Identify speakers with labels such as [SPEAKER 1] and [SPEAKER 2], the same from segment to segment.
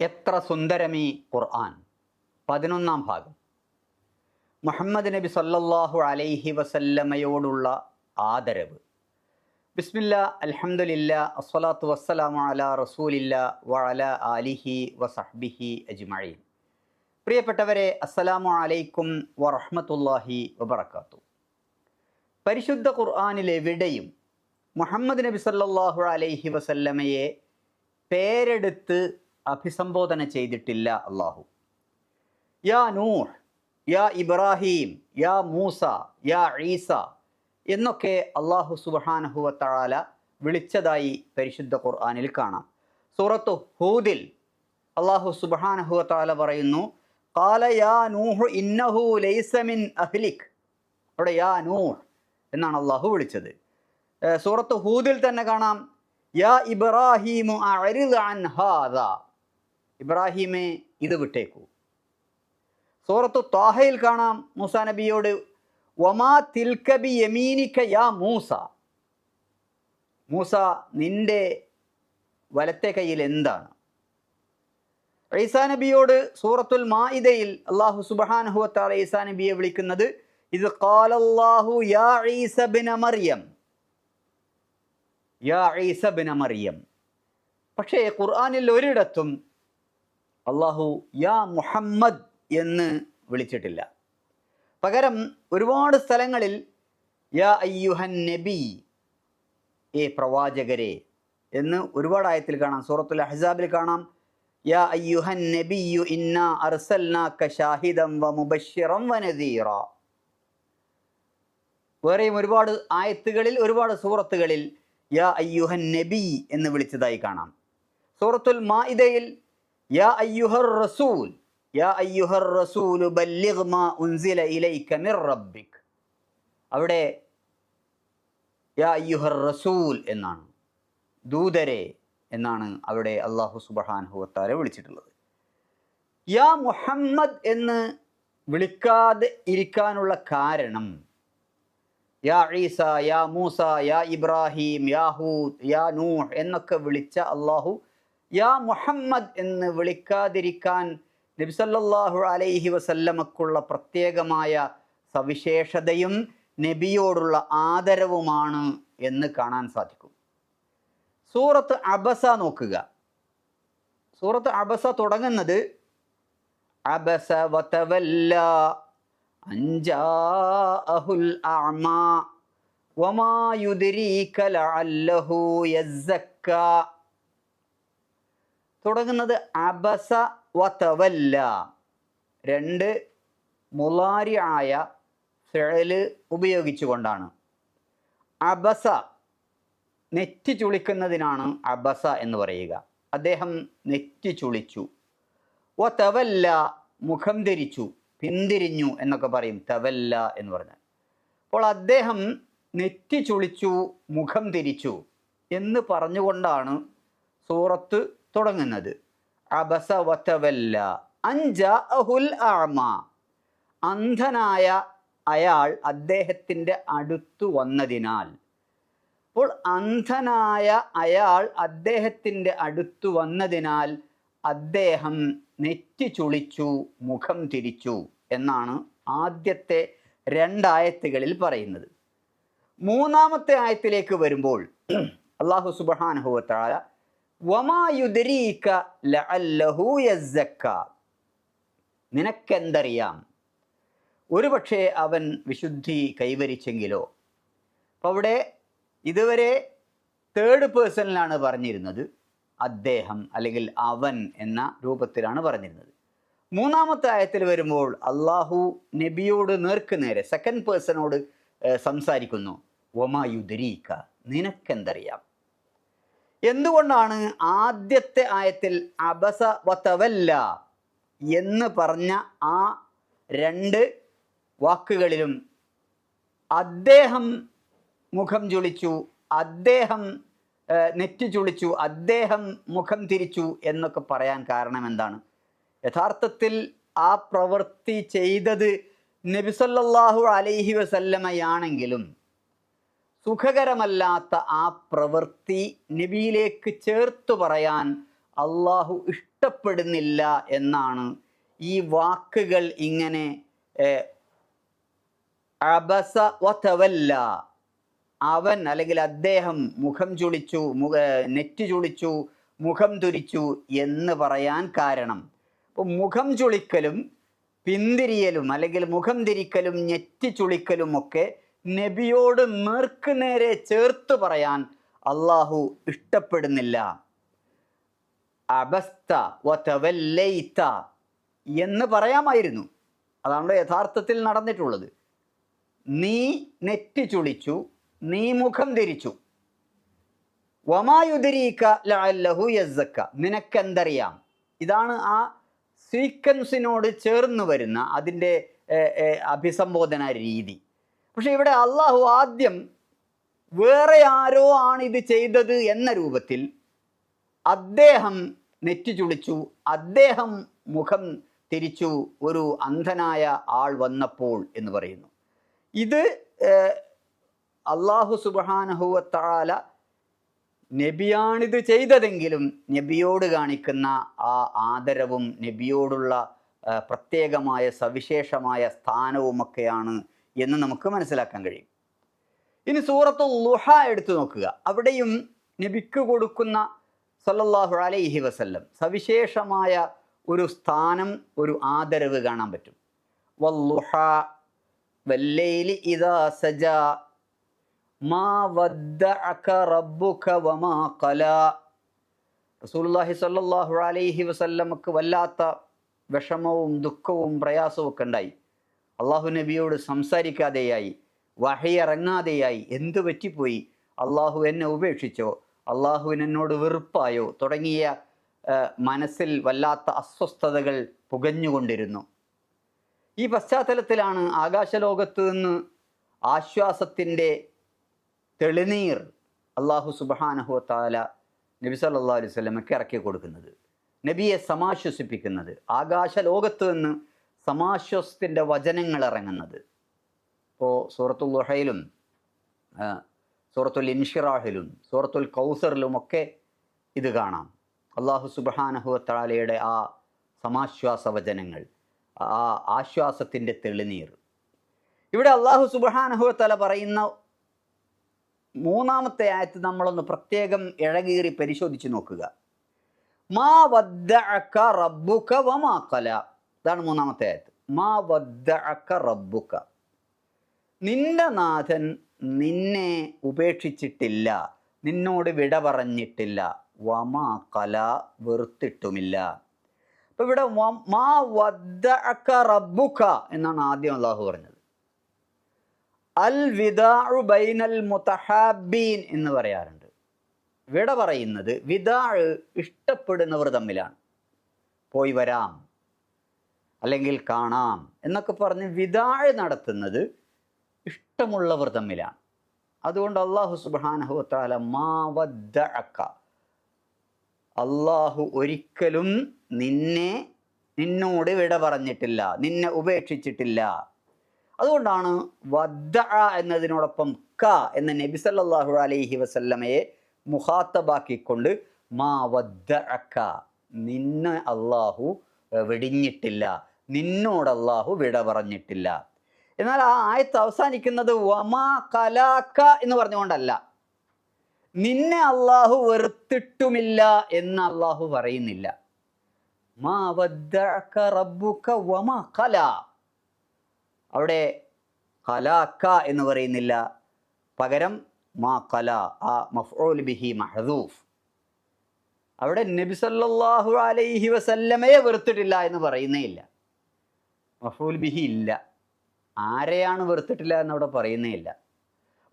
[SPEAKER 1] എത്ര സുന്ദരമീ ഖുർആൻ? പതിനൊന്നാം ഭാഗം. മുഹമ്മദ് നബി സല്ലല്ലാഹു അലൈഹി വസല്ലമയോടുള്ള ആദരവ്. ബിസ്മില്ല അൽഹംദുലില്ല അസ്വലാത്തു വസ്സലാമു അല റസൂലില്ല വഅല ആലിഹി വസഹ്ബിഹി അജ്മഈൻ. പ്രിയപ്പെട്ടവരെ അസ്സലാമു അലൈക്കും വറഹ്മത്തുള്ളാഹി വബറകാത്തു. പരിശുദ്ധ ഖുർആാനിലെവിടെയും മുഹമ്മദ് നബി സല്ലല്ലാഹു അലൈഹി വസല്ലമയെ പേരെടുത്ത് അഭിസംബോധന ചെയ്തിട്ടില്ല അള്ളാഹു യാ നൂഹ് യാ ഇബ്രാഹിം യാ മൂസ യാ ഈസ എന്നൊക്കെ അള്ളാഹു സുബാനഹുവ തആല വിളിച്ചതായി പരിശുദ്ധ ഖുർആാനിൽ കാണാം. സൂറത്തു ഹൂദിൽ അള്ളാഹു സുബാനഹുവ തആല പറയുന്നു കാല യാ നൂഹ് ഇന്നഹു ലൈസ മിൻ അഹ്ലിക്. അവിടെ യാ നൂഹ് എന്നാണ് അള്ളാഹു വിളിച്ചത്. സൂറത്ത് ഹൂദിൽ തന്നെ കാണാം യാ ഇബ്രാഹീമു അൻ ഹാദാ. ഇബ്രാഹിമെ ഇത് വിട്ടേക്കൂ. സൂറത്തു താഹയിൽ കാണാം മൂസ നബിയോട് വമാ തിൽക്കബി യമീനിക്ക യാ മൂസ? മൂസ നിന്റെ വലത്തെ കയ്യിൽ എന്താണ്? ഈസാ നബിയോട് സൂറത്തുൽ മാഇദയിൽ അള്ളാഹു സുബ്ഹാനഹു ഈസാ നബിയെ വിളിക്കുന്നത് ഇത് ഖാലല്ലാഹു യാ ഈസ ബിന മറിയം. യാ ഈസ ബിന മറിയം. പക്ഷേ ഖുർആാനിൽ ഒരിടത്തും അള്ളാഹു യാ മുഹമ്മദ് എന്ന് വിളിച്ചിട്ടില്ല. പകരം ഒരുപാട് സ്ഥലങ്ങളിൽ യാ അയ്യുഹൻ നബി ഏ പ്രവാചകരെ എന്ന് ഒരുപാട് ആയത്തിൽ കാണാം. സൂറത്തുൽ അഹ്സാബിൽ കാണാം. യാ അയ്യുഹൻ നബിയു ഇന്ന അർസൽനാക ഷാഹിദം വ മുബഷിറം വ നദീറ. വേറെയും ഒരുപാട് ആയത്തുകളിൽ ഒരുപാട് സൂറത്തുകളിൽ യാ അയ്യുഹൻ നബി എന്ന് വിളിച്ചതായി കാണാം. സൂറത്തുൽ മാഇദയിൽ അവിടെ എന്നാണ് ദൂതരെ എന്നാണ് അവിടെ അള്ളാഹു സുബഹാൻഹുവത്താരെ വിളിച്ചിട്ടുള്ളത്. യാ മുഹമ്മദ് എന്ന് വിളിക്കാതെ ഇരിക്കാനുള്ള കാരണം യാ ഈസ യാ മൂസ യാ ഇബ്രാഹിം യാഹൂദ് യാ നൂഹ് എന്നൊക്കെ വിളിച്ച അള്ളാഹു യാ മുഹമ്മദ് എന്ന് വിളിക്കാതിരിക്കാൻ നബിസല്ലാഹു അലൈഹി വസല്ലമക്കുള്ള പ്രത്യേകമായ സവിശേഷതയും നബിയോടുള്ള ആദരവുമാണ് എന്ന് കാണാൻ സാധിക്കും. സൂറത്ത് അബസ നോക്കുക. സൂറത്ത് അബസ തുടങ്ങുന്നത് അബസ വതവല്ല അഞ്ചാഅഹുൽ അഅമാ വമാ യുദ്രീക ലഅല്ലഹു തുടങ്ങുന്നത് അബസ വതവല്ല രണ്ട് മുലാരി ആയ ഫിഴൽ ഉപയോഗിച്ചുകൊണ്ടാണ്. അബസ നെറ്റി ചുളിക്കുന്നതിനാണ് അബസ എന്ന് പറയുക. അദ്ദേഹം നെറ്റി ചുളിച്ചു. വ തവല്ല മുഖം ധരിച്ചു പിന്തിരിഞ്ഞു എന്നൊക്കെ പറയും. തവല്ല എന്ന് പറഞ്ഞാൽ. അപ്പോൾ അദ്ദേഹം നെറ്റി ചുളിച്ചു മുഖം തിരിച്ചു എന്ന് പറഞ്ഞുകൊണ്ടാണ് സൂറത്ത് തുടങ്ങുന്നത്. അബസ വത്തവല്ല അഞ്ച അഹുൽ ആമ അന്ധനായ അയാൾ അദ്ദേഹത്തിന്റെ അടുത്തു വന്നതിനാൽ. അപ്പോൾ അന്ധനായ അയാൾ അദ്ദേഹത്തിന്റെ അടുത്തു വന്നതിനാൽ അദ്ദേഹം നെറ്റി ചുളിച്ചു മുഖം തിരിച്ചു എന്നാണ് ആദ്യത്തെ രണ്ടായത്തുകളിൽ പറയുന്നത്. മൂന്നാമത്തെ ആയത്തിലേക്ക് വരുമ്പോൾ അള്ളാഹു സുബാനഹുവത്താല വമായുദരീക ലഅല്ലഹു യസ്സക്ക. നിനക്കെന്തറിയാം? ഒരുപക്ഷെ അവൻ വിശുദ്ധി കൈവരിച്ചെങ്കിലോ. അപ്പോൾ അവിടെ ഇതുവരെ തേർഡ് പേഴ്സണിലാണ് പറഞ്ഞിരുന്നത്. അദ്ദേഹം അല്ലെങ്കിൽ അവൻ എന്ന രൂപത്തിലാണ് പറഞ്ഞിരുന്നത്. മൂന്നാമത്തെ ആയത്തിൽ വരുമ്പോൾ അള്ളാഹു നബിയോട് നേർക്ക് നേരെ സെക്കൻഡ് പേഴ്സണോട് സംസാരിക്കുന്നു. ഒമായുദരീക്ക നിനക്കെന്തറിയാം? എന്തുകൊണ്ടാണ് ആദ്യത്തെ ആയത്തിൽ അബസ വത്തവല്ല എന്ന് പറഞ്ഞ ആ രണ്ട് വാക്കുകളിലും അദ്ദേഹം മുഖം ചുളിച്ചു അദ്ദേഹം നെറ്റി ചുളിച്ചു അദ്ദേഹം മുഖം തിരിച്ചു എന്നൊക്കെ പറയാൻ കാരണം എന്താണ്? യഥാർത്ഥത്തിൽ ആ പ്രവൃത്തി ചെയ്തത് നബിസല്ലാഹു അലൈഹി വസല്ലമയാണെങ്കിലും സുഖകരമല്ലാത്ത ആ പ്രവൃത്തി നബിയിലേക്ക് ചേർത്തു പറയാൻ അള്ളാഹു ഇഷ്ടപ്പെടുന്നില്ല എന്നാണ് ഈ വാക്കുകൾ ഇങ്ങനെ അബസ വതവല്ല അവൻ അല്ലെങ്കിൽ അദ്ദേഹം മുഖം ചുളിച്ചു മുഖ നെറ്റ് ചുളിച്ചു മുഖം തുരിച്ചു എന്ന് പറയാൻ കാരണം. അപ്പോൾ മുഖം ചുളിക്കലും പിന്തിരിയലും അല്ലെങ്കിൽ മുഖം തിരിക്കലും നെറ്റി ചുളിക്കലും ഒക്കെ നബിയോട് നേർക്ക് നേരെ ചേർത്ത് പറയാൻ അള്ളാഹു ഇഷ്ടപ്പെടുന്നില്ല. അബസ്ത വതവല്ലൈത എന്ന് പറയാമായിരുന്നു. അതാണല്ലോ യഥാർത്ഥത്തിൽ നടന്നിട്ടുള്ളത്. നീ നെറ്റി ചുളിച്ചു നീ മുഖം തിരിച്ചു വമായുദരീക ലഅല്ലഹു യസ്സക്ക. നിനക്കെന്തറിയാം? ഇതാണ് ആ സീക്വൻസിനോട് ചേർന്ന് വരുന്ന അതിന്റെ അഭിസംബോധന രീതി. പക്ഷെ ഇവിടെ അള്ളാഹു ആദ്യം വേറെ ആരോ ആണ് ഇത് ചെയ്തത് എന്ന രൂപത്തിൽ അദ്ദേഹം നെറ്റി ചുളിച്ചു അദ്ദേഹം മുഖം തിരിച്ചു ഒരു അന്ധനായ ആൾ വന്നപ്പോൾ എന്ന് പറയുന്നു. ഇത് അള്ളാഹു സുബാനഹുവത്താല നബിയാണിത് ചെയ്തതെങ്കിലും നബിയോട് കാണിക്കുന്ന ആ ആദരവും നബിയോടുള്ള പ്രത്യേകമായ സവിശേഷമായ സ്ഥാനവുമൊക്കെയാണ് എന്ന് നമുക്ക് മനസ്സിലാക്കാൻ കഴിയും. ഇനി സൂറത്തു ലുഹ എടുത്തു നോക്കുക. അവിടെയും നബിക്ക് കൊടുക്കുന്ന സല്ലല്ലാഹു അലൈഹി വസല്ലം സവിശേഷമായ ഒരു സ്ഥാനം ഒരു ആദരവ് കാണാൻ പറ്റും. വല്ലുഹ വല്ലൈലി ഇദാ സജ മാ വദ്ദഅക റബ്ബുക വമാ ഖല. റസൂലുള്ളാഹി സല്ലല്ലാഹു അലൈഹി വസല്ലമക്ക് വല്ലാത്ത വിഷമവും ദുഃഖവും പ്രയാസവും ഒക്കെ ഉണ്ടായി. അള്ളാഹു നബിയോട് സംസാരിക്കാതെയായി വഹയിറങ്ങാതെയായി എന്തു പറ്റിപ്പോയി? അള്ളാഹു എന്നെ ഉപേക്ഷിച്ചോ? അള്ളാഹുവിന് എന്നോട് വെറുപ്പായോ? തുടങ്ങിയ മനസ്സിൽ വല്ലാത്ത അസ്വസ്ഥതകൾ പുകഞ്ഞുകൊണ്ടിരുന്നു. ഈ പശ്ചാത്തലത്തിലാണ് ആകാശലോകത്ത് നിന്ന് ആശ്വാസത്തിന്റെ തെളിനീർ അള്ളാഹു സുബാനഹു താല നബി സല്ലാ അലൈഹി സ്വലമയ്ക്ക് ഇറക്കി കൊടുക്കുന്നത്. നബിയെ സമാശ്വസിപ്പിക്കുന്നത്. ആകാശലോകത്ത് നിന്ന് സമാശ്വാസത്തിന്റെ വചനങ്ങൾ ഇറങ്ങുന്നത്. ഇപ്പോൾ സൂറത്തുൽ ലുഹയിലും സൂറത്തുൽ ഇൻഷിറാഹിലും സൂറത്തുൽ കൗസറിലും ഒക്കെ ഇത് കാണാം. അള്ളാഹു സുബാനഹുത്താലയുടെ ആ സമാശ്വാസ വചനങ്ങൾ ആ ആശ്വാസത്തിന്റെ തെളിനീർ. ഇവിടെ അള്ളാഹു സുബാനഹു തല പറയുന്ന മൂന്നാമത്തെ ആയത്ത് നമ്മളൊന്ന് പ്രത്യേകം ഇഴകീറി പരിശോധിച്ച് നോക്കുക. മാ വദ്ദഅക റബ്ബുക വമാ ഖല ഇതാണ് മൂന്നാമത്തെ ആയത്ത് മാ വദ്ദഅക റബ്ബുക. നിന്റെ നാഥൻ നിന്നെ ഉപേക്ഷിച്ചിട്ടില്ല നിന്നോട് വിട പറഞ്ഞിട്ടില്ല. വമാ കല വെറുത്തിട്ടുമില്ല. അപ്പൊ ഇവിടെ മാ വദ്ദഅക റബ്ബുക എന്നാണ് ആദ്യം അള്ളാഹു പറഞ്ഞത്. അൽ വിദാഉ ബൈനൽ മുതഹാബീൻ എന്ന് പറയാറുണ്ട്. വിട പറയുന്നത് വിദാഴ് ഇഷ്ടപ്പെടുന്നവർ തമ്മിലാണ്. പോയി വരാം. അല്ലെങ്കിൽ കാണാം എന്നൊക്കെ പറഞ്ഞ് വിതാഴ് നടത്തുന്നത് ഇഷ്ടമുള്ളവർ തമ്മിലാണ്. അതുകൊണ്ട് അള്ളാഹു സുബാനഹുത്താല താല മാവദ്ദഅക്ക അള്ളാഹു ഒരിക്കലും നിന്നെ നിന്നോട് വിട പറഞ്ഞിട്ടില്ല നിന്നെ ഉപേക്ഷിച്ചിട്ടില്ല. അതുകൊണ്ടാണ് വദ്ദ എന്നതിനോടൊപ്പം ക എന്ന നബി സല്ലല്ലാഹു അലൈഹി വസല്ലമയെ മുഹാത്തബാക്കിക്കൊണ്ട് മാ വദ്ദഅക്ക നിന്നെ അള്ളാഹു വെടിഞ്ഞിട്ടില്ല. നിന്നോട് അള്ളാഹു വിട പറഞ്ഞിട്ടില്ല. എന്നാൽ ആ ആയത്ത് അവസാനിക്കുന്നത് വമാ കലാക്ക എന്ന് പറഞ്ഞുകൊണ്ടല്ല. നിന്നെ അള്ളാഹു വെറുത്തിട്ടുമില്ല എന്ന് അള്ളാഹു പറയുന്നില്ല. അവിടെ കലാക്ക എന്ന് പറയുന്നില്ല. പകരം മാ കല ആ മഫ്ഊൽ ബിഹി മഹദൂഫ്. അവിടെ നബി സല്ലല്ലാഹു അലൈഹി വസല്ലമയെ വെറുത്തിട്ടില്ല എന്ന് പറയുന്നേ ഇല്ല. മഫൂൽ ബിഹി ഇല്ല. ആരെയാണ് വെറുത്തിട്ടില്ല എന്നവിടെ പറയുന്നേ ഇല്ല.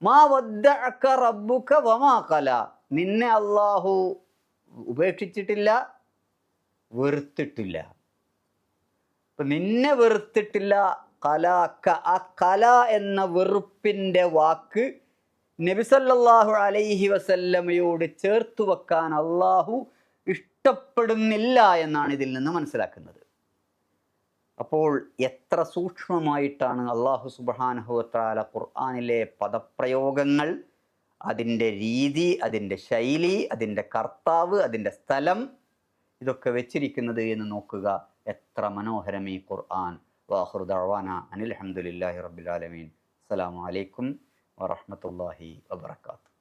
[SPEAKER 1] മാ വദ്ദഅക റബ്ബുക വമാ ഖല. നിന്നെ അള്ളാഹു ഉപേക്ഷിച്ചിട്ടില്ല വെറുത്തിട്ടില്ല. ഇപ്പം നിന്നെ വെറുത്തിട്ടില്ല കല ക ആ കല എന്ന വെറുപ്പിന്റെ വാക്ക് നബിസല്ലാഹു അലൈഹി വസല്ലമയോട് ചേർത്ത് വെക്കാൻ അള്ളാഹു ഇഷ്ടപ്പെടുന്നില്ല എന്നാണ് ഇതിൽ നിന്ന് മനസ്സിലാക്കുന്നത്. അപ്പോൾ എത്ര സൂക്ഷ്മമായിട്ടാണ് അള്ളാഹു സുബാനഹുത്താല ഖുർആാനിലെ പദപ്രയോഗങ്ങൾ അതിന്റെ രീതി അതിന്റെ ശൈലി അതിന്റെ കർത്താവ് അതിന്റെ സ്ഥലം ഇതൊക്കെ വെച്ചിരിക്കുന്നത് എന്ന് നോക്കുക. എത്ര മനോഹരം ഈ ഖുർആൻ. വാഹുർദാന അനിൽ അഹമ്മദില്ലാഹി റബ്ബിൽ ആലമീൻ. അസ്സലാമു അലൈക്കും വറഹ്മത്തുള്ളാഹി വബറകാതുഹു.